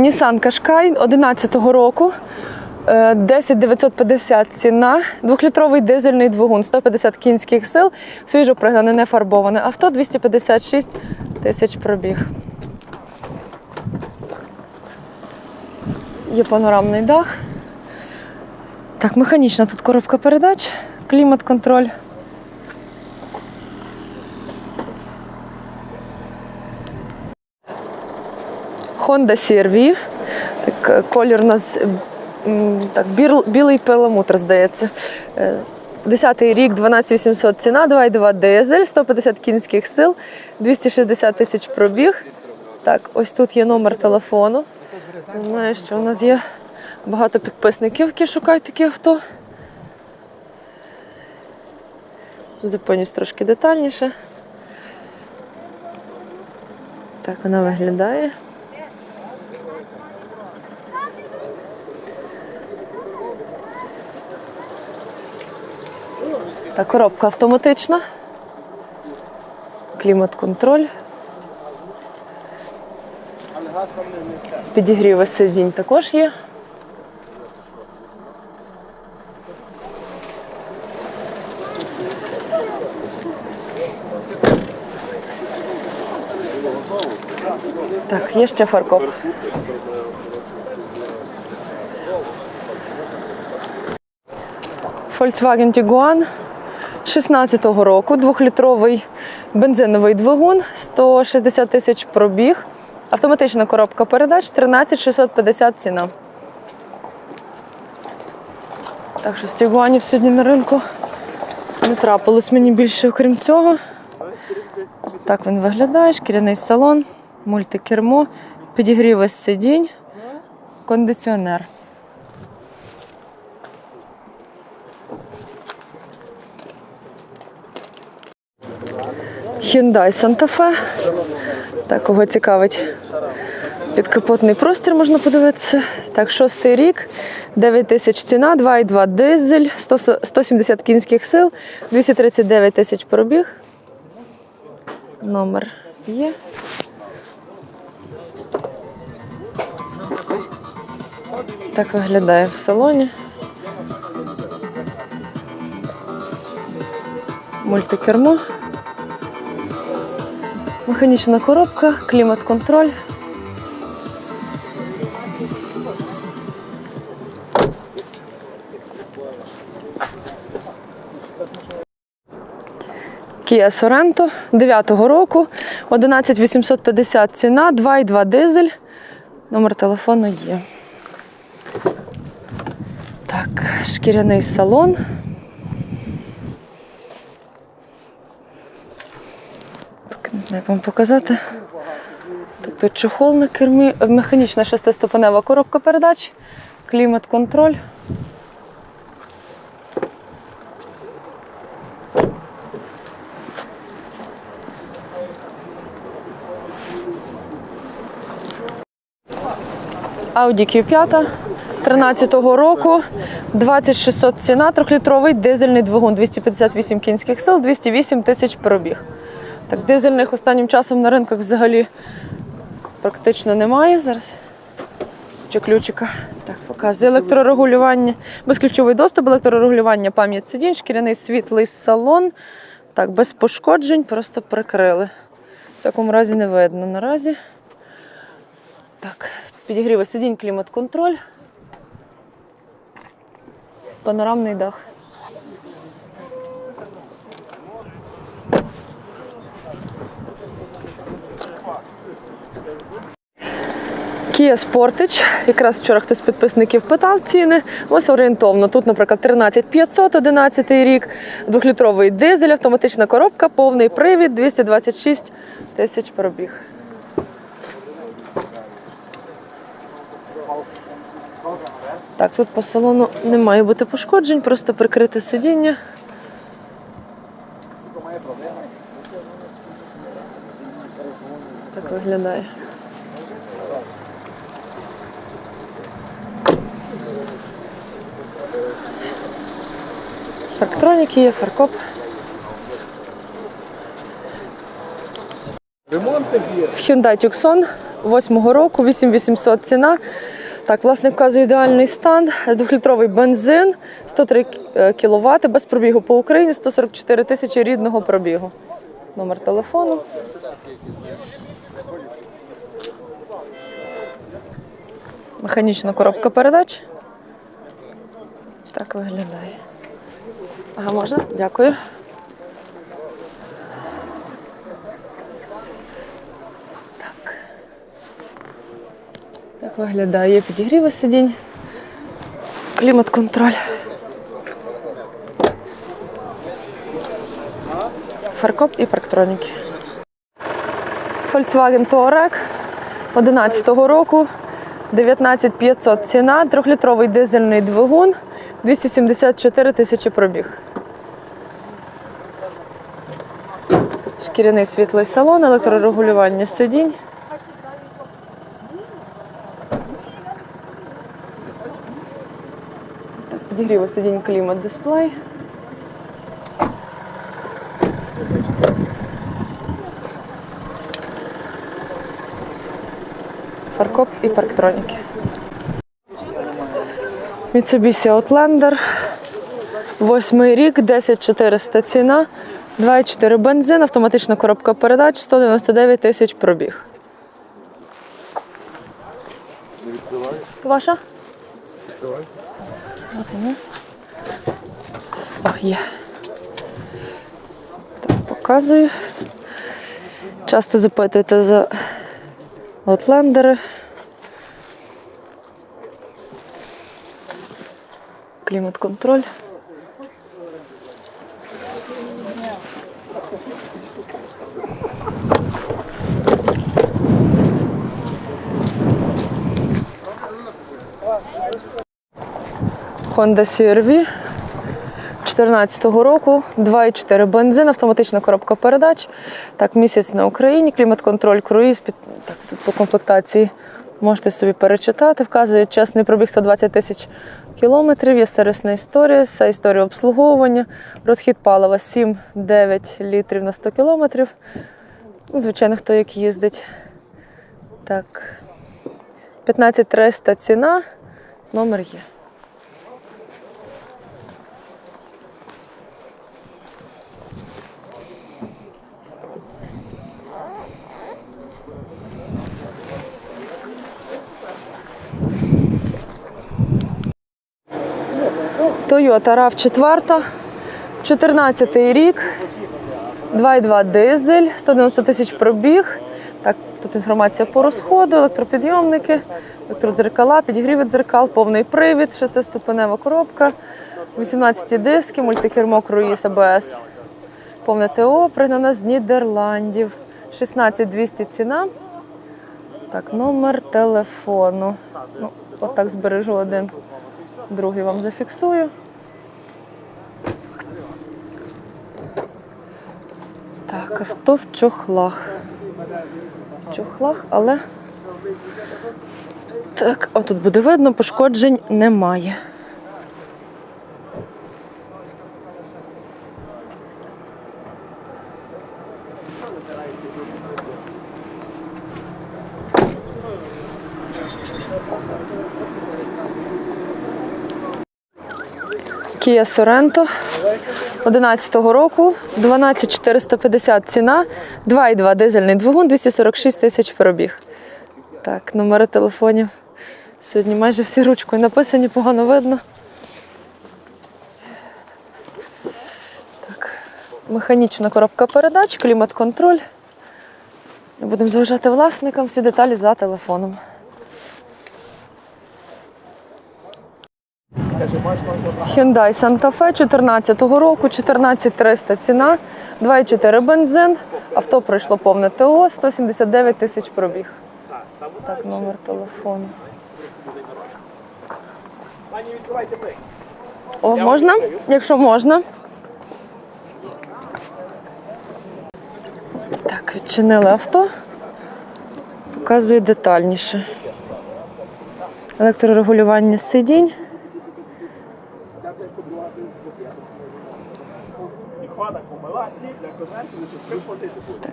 Nissan Qashqai 11-го року. е, 10 950 ціна, двохлітровий дизельний двигун, 150 кінських сил, свіжо пригнане, не фарбоване авто, 256 тисяч пробіг. Є панорамний дах. Так, механічна тут коробка передач, клімат-контроль. Honda CR-V. Так, е, колір у нас так, білий перламутр, здається. Е, 10-й рік, 12800 ціна, 2,2 дизель, 150 кінських сил, 260 тисяч пробіг. Так, ось тут є номер телефону. Знаю, що у нас є багато підписників, які шукають такі авто. Зупинюсь трошки детальніше. Так вона виглядає. Коробка автоматична. Клімат-контроль. Підігріви сидінь також є. Так, є ще фаркоп. Volkswagen Tiguan 16-го року, двохлітровий бензиновий двигун, 160 тисяч пробіг, автоматична коробка передач, 13 650 ціна. Так що з сьогодні на ринку не трапилось мені більше, окрім цього. Так він виглядає, шкіряний салон, мультикермо, підігріви сидінь, кондиціонер. Hyundai Santa Fe. Так, кого цікавить підкапотний простір, можна подивитися. Так, шостий рік, 9 тисяч ціна, 2,2 дизель, 100 170 кінських сил, 239 тисяч пробіг. Номер є. Так виглядає в салоні. Мультикермо. Механічна коробка, клімат-контроль. Kia Sorento 9-го року, 11850 ціна, 2,2 дизель. Номер телефону є. Так, шкіряний салон. Знаю, як вам показати. Тут чохол на кермі, механічна шестиступенева коробка передач, клімат-контроль. Audi Q5 13-го року, 2600 ціна, трьохлітровий дизельний двигун, 258 кінських сил, 208 тисяч пробіг. Так, дизельних останнім часом на ринках взагалі практично немає зараз. Чи ключика. Так, показує електрорегулювання, безключовий доступ, електрорегулювання, пам'ять сидінь, шкіряний світлий салон. Так, без пошкоджень, просто прикрили. В всякому разі не видно наразі. Так, підігріви сидінь, клімат-контроль. Панорамний дах. Kia Sportage. Якраз вчора хтось з підписників питав ціни. Ось орієнтовно. Тут, наприклад, 13500, 11 рік, двохлітровий дизель, автоматична коробка, повний привід, 226 тисяч пробіг. Так, тут по салону не має бути пошкоджень, просто прикрите сидіння. Так виглядає. Парктроніки є, фаркоп. Hyundai Tucson 2008 року, 8800 ціна. Так, власник вказує ідеальний стан. Двохлітровий бензин, 103 кВт, без пробігу по Україні, 144 тисячі рідного пробігу. Номер телефону. Механічна коробка передач. Так виглядає. Ага, можна? Дякую. Так. Так виглядає Є підігріви сидінь. Клімат-контроль. Фаркоп і парктроніки. Volkswagen Touareg 11-го року. 19500 ціна, трьохлітровий дизельний двигун, 274 тисячі пробіг. Шкіряний світлий салон, електрорегулювання сидінь. Підігріво сидінь клімат дисплей. Фаркоп і парктроніки. Mitsubishi Outlander. Восьмий рік, 10400 ціна, 2,4 бензин, автоматична коробка передач, 199 тисяч пробіг. Ваша? О, є. Так, показую. Часто запитуєте за Outlander. Клімат-контроль. Honda CR-V 2014 року, 2,4 бензин, автоматична коробка передач. Так, місяць на Україні, клімат-контроль, круїз. Так, тут по комплектації можете собі перечитати. Вказує чесний пробіг 120 тисяч кілометрів. Є сервісна історія, вся історія обслуговування. Розхід палива 7-9 літрів на 100 кілометрів. Ну, Звичайно, хто як їздить. Так. 15300 ціна, номер є. Toyota RAV4, 14 рік, 2,2 дизель, 190 тисяч пробіг. Так, тут інформація по розходу, електропідйомники, електродзеркала, підігріви дзеркал, повний привід, шестиступенева коробка, 18 диски, мультикермо круїз АБС, повне ТО, пригнана з Нідерландів. 16200 ціна. Так, номер телефону. Ну, отак збережу один. Другий вам зафіксую. Так, авто в чохлах. В чохлах, але. Так, отут буде видно, пошкоджень немає. Kia Sorento 11-го року, 12450 ціна, 2,2 дизельний двигун, 246 тисяч пробіг. Так, номери телефонів. Сьогодні майже всі ручкою написані, погано видно. Так, механічна коробка передач, клімат-контроль. Будемо заважати власникам, всі деталі за телефоном. Hyundai Santa Fe 14 року, 14300 ціна, 2,4 бензин. Авто пройшло повне ТО, 179 тисяч пробіг. Так, номер телефону. О, можна? Якщо можна. Так, відчинили авто. Показую детальніше. Електрорегулювання сидінь.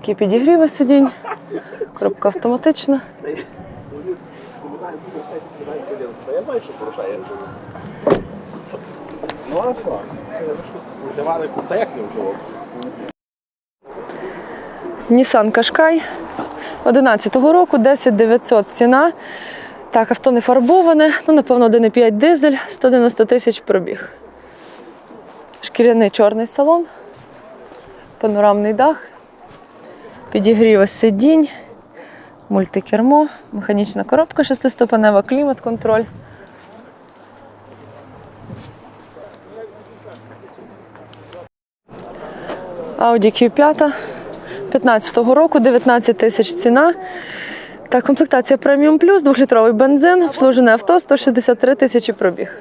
такі підігріви сидінь, коробка автоматична. Я знаю, що порушає як не вживав? Нісан Кашкай 11-го року, 10 900 ціна. Так, авто не фарбоване, ну, напевно, 1,5 дизель, 190 тисяч пробіг. Шкіряний чорний салон, панорамний дах підігріва сидінь, мультикермо, механічна коробка, шестиступенева, клімат-контроль. Audi Q5 15-го року, 19 тисяч ціна. Так, комплектація преміум плюс, двохлітровий бензин, обслужене авто, 163 тисячі пробіг.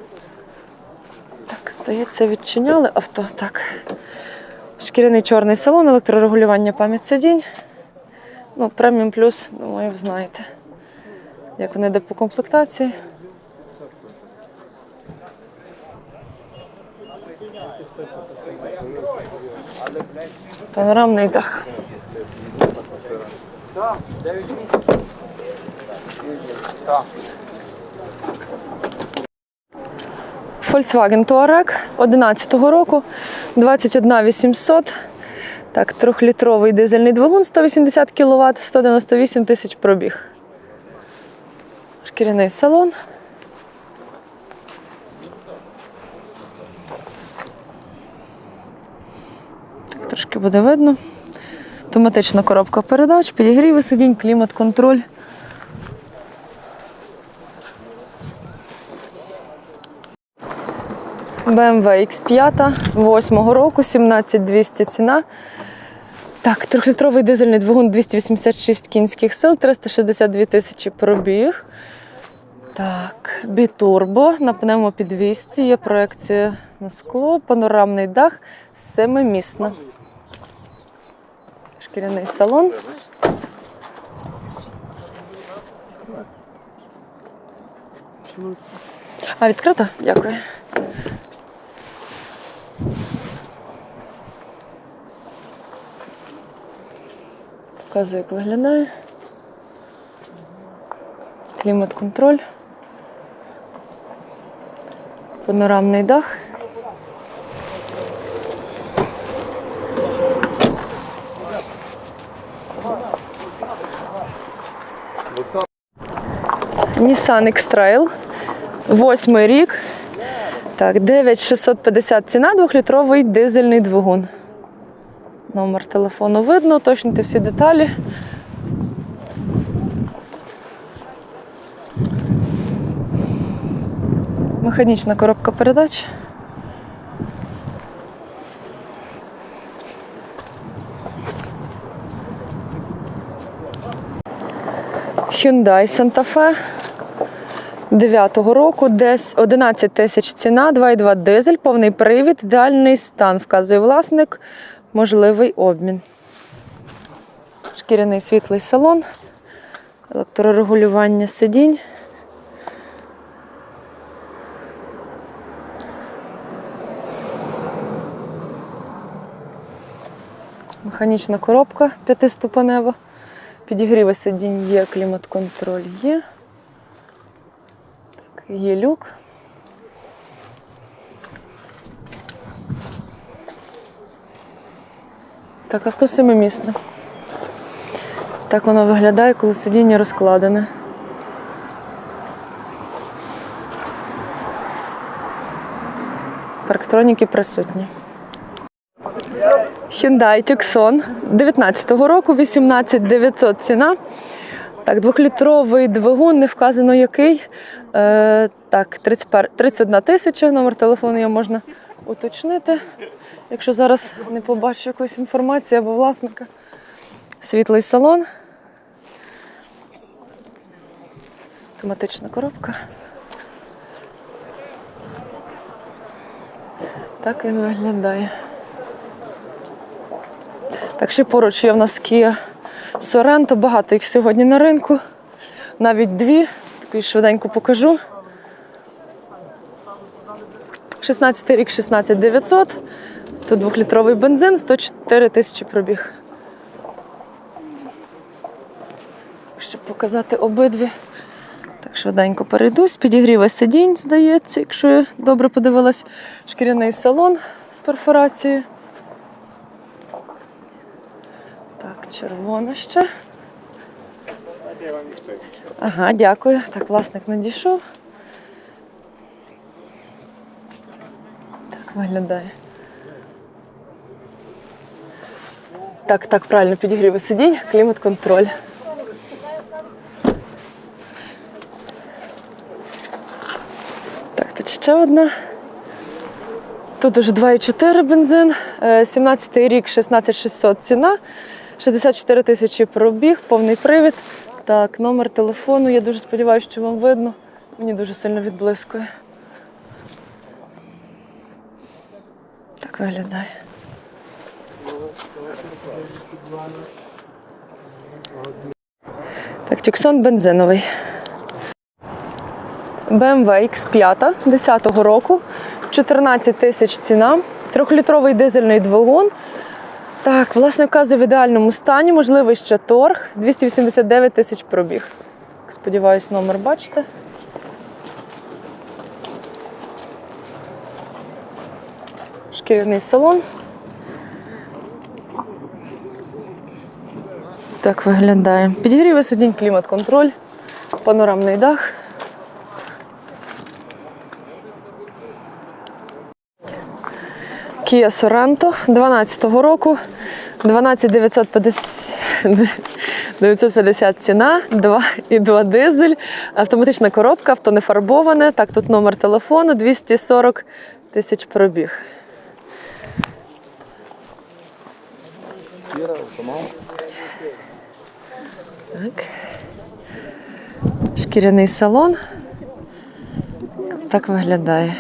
Так, здається, відчиняли авто. Так. Шкіряний чорний салон, електрорегулювання пам'ять сидінь. Ну, преміум плюс, думаю, ви знаєте. Як вони йде по комплектації. Панорамний дах. Volkswagen Touareg 11-го року, 21 800. Так, трьохлітровий дизельний двигун 180 кВт, 198 тисяч пробіг. Шкіряний салон. Так, трошки буде видно. Автоматична коробка передач, підігріви сидінь, клімат-контроль. BMW X5 8 року, 17200 ціна. Так, трьохлітровий дизельний двигун 286 кінських сил, 362 тисячі пробіг. Так, бітурбо на пневмопідвісці, є проекція на скло, панорамний дах, семимісна. Шкіряний салон. А, відкрита? Дякую. Показую, як виглядає. Клімат-контроль. Панорамний дах. Nissan X-Trail. Восьмий рік. Так, 9650 ціна, двохлітровий дизельний двигун. Номер телефону видно, уточнити всі деталі. Механічна коробка передач. Hyundai Santa Fe 9-го року, десь 11 тисяч ціна, 2,2 дизель, повний привід, ідеальний стан, вказує власник, можливий обмін. Шкіряний світлий салон, електрорегулювання сидінь. Механічна коробка п'ятиступенева. Підігріви сидінь є, клімат-контроль є. Так, є люк. Так, авто семимісне. Так воно виглядає, коли сидіння розкладене. Парктроніки присутні. Hyundai Tucson 19-го року, 18 900 ціна. Так, двохлітровий двигун, не вказано який. Е, так, 31 31 тисяча, номер телефону я можна уточнити, якщо зараз не побачу якоїсь інформації або власника. Світлий салон. Автоматична коробка. Так він виглядає. Так, ще поруч є в нас Kia Sorento, багато їх сьогодні на ринку. Навіть дві. Такий швиденько покажу. 16 рік, 16 900. Тут двохлітровий бензин, 104 тисячі пробіг. Щоб показати обидві. Так, швиденько перейдусь. Підігріве сидінь, здається, якщо я добре подивилась. Шкіряний салон з перфорацією. Так, червона ще. Ага, дякую. Так, власник надійшов. Так виглядає. Так, так, правильно, підігріве сидінь, клімат-контроль. Так, тут ще одна. Тут уже 2,4 бензин, е, 17 рік, 16600 ціна, 64 тисячі пробіг, повний привід. Так, номер телефону. Я дуже сподіваюся, що вам видно. Мені дуже сильно відблискує. Так виглядає. Так, Тюксон бензиновий. BMW X5 10-го року, 14 тисяч ціна, трьохлітровий дизельний двигун. Так, власне, вказує в ідеальному стані, можливий ще торг, 289 тисяч пробіг. Сподіваюсь, номер бачите. Шкіряний салон. Так виглядає. Підігріве сидінь, клімат-контроль, панорамний дах. Kia Sorento 12-го року, 12 950, 950 ціна, 2 і 2 дизель, автоматична коробка, авто не фарбоване. Так, тут номер телефону, 240 тисяч пробіг. Так. Шкіряний салон. Так виглядає.